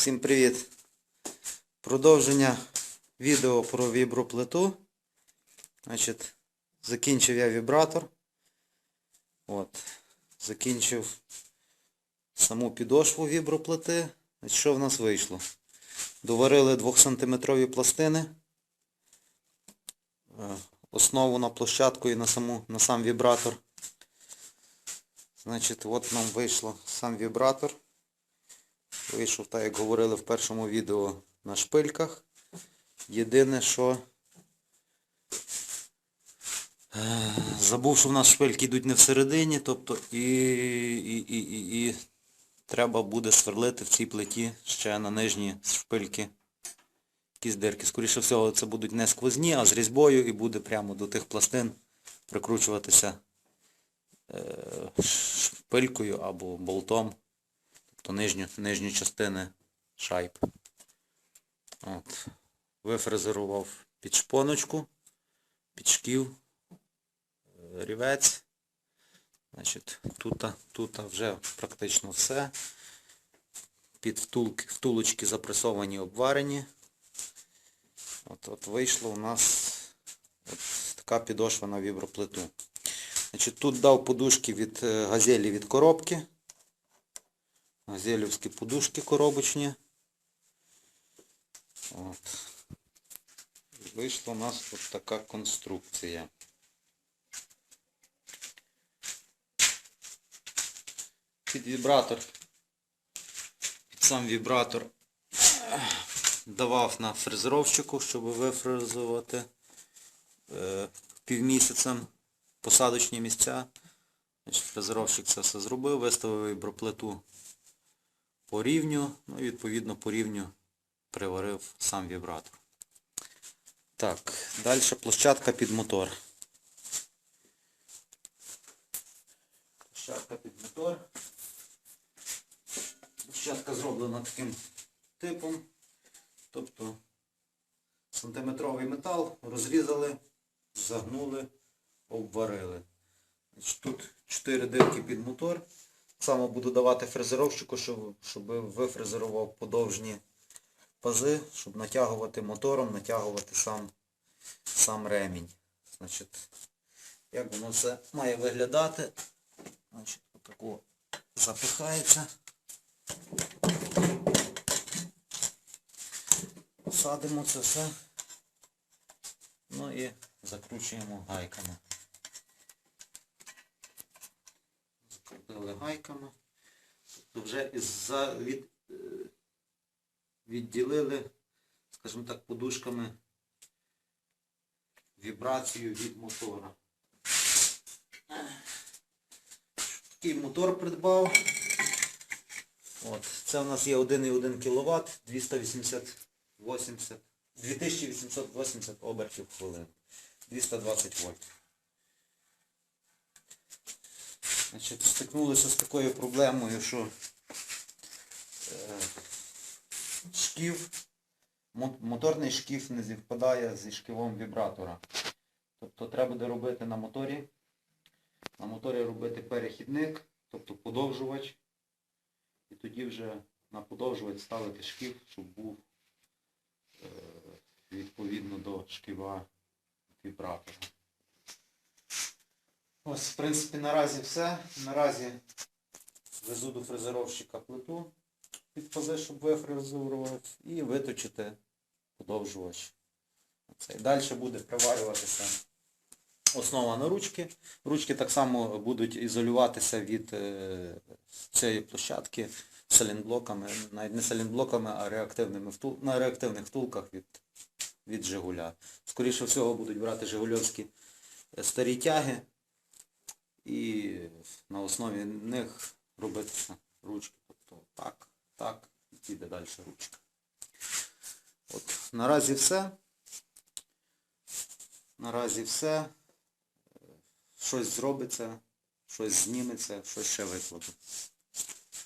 Всім привіт! Продовження відео про віброплиту. Значить, закінчив я вібратор. От. Закінчив саму підошву віброплити. Значить, що в нас вийшло? Доварили 2-сантиметрові пластини. Е, Основу на площадку і на, саму, на сам вібратор. Значить, от нам вийшло сам вібратор. Вийшов, так як говорили в першому відео, на шпильках. Єдине, що е, забув, що в нас шпильки йдуть не всередині, тобто і, і, і, і, і треба буде сверлити в цій плиті ще на нижні шпильки якісь дирки. Скоріше всього, це будуть не сквозні, а з різьбою і буде прямо до тих пластин прикручуватися е, шпилькою або болтом тобто нижню, нижню частини шайб. От. Вифрезерував під шпоночку, під шків, е, рівець. Значить, тут, тут вже практично все. Під втулки, втулочки запресовані, обварені. От, от вийшло у нас от така підошва на віброплиту. Значить, тут дав подушки від е, газелі від коробки. Газелівські подушки коробочні. От. Вийшла у нас тут така конструкція. Під вібратор, під сам вібратор давав на фрезеровщику, щоб вифрезувати е, півмісяцем посадочні місця. Фрезеровщик це все зробив, виставив віброплиту по рівню, ну і відповідно по рівню приварив сам вібратор. Так, далі площадка під мотор. Площадка під мотор. Площадка зроблена таким типом. Тобто сантиметровий метал розрізали, загнули, обварили. Тут 4 дирки під мотор. Само буду давати фрезеровщику, щоб, щоб вифрезерував подовжні пази, щоб натягувати мотором, натягувати сам, сам ремінь. Значить, як воно все має виглядати. Значить, отако запихається. Садимо це все. Ну і закручуємо гайками. Закрутили гайками. Тобто вже із від, е, відділили, скажімо так, подушками вібрацію від мотора. Такий мотор придбав. От, Це у нас є 1,1 кВт, 280 2880 обертів в хвилину. 220 вольт. Значить, стикнулися з такою проблемою, що е, шків, моторний шків не зівпадає зі шківом вібратора. Тобто треба буде робити на моторі. На моторі робити перехідник, тобто подовжувач. І тоді вже на подовжувач ставити шків, щоб був е, відповідно до шківа вібратора. Ось, в принципі, наразі все. Наразі везу до фрезеровщика плиту під пази, щоб вифрезерувати, і виточити подовжувач. Далі буде приварюватися основа на ручки. Ручки так само будуть ізолюватися від е, цієї площадки салінблоками, навіть не салінблоками, а реактивними на реактивних втулках від, від Жигуля. Скоріше всього будуть брати Жигульовські е, старі тяги і на основі них робитися ручки. Тобто так, так, і піде далі ручка. От, наразі все. Наразі все. Щось зробиться, щось зніметься, щось ще викладу.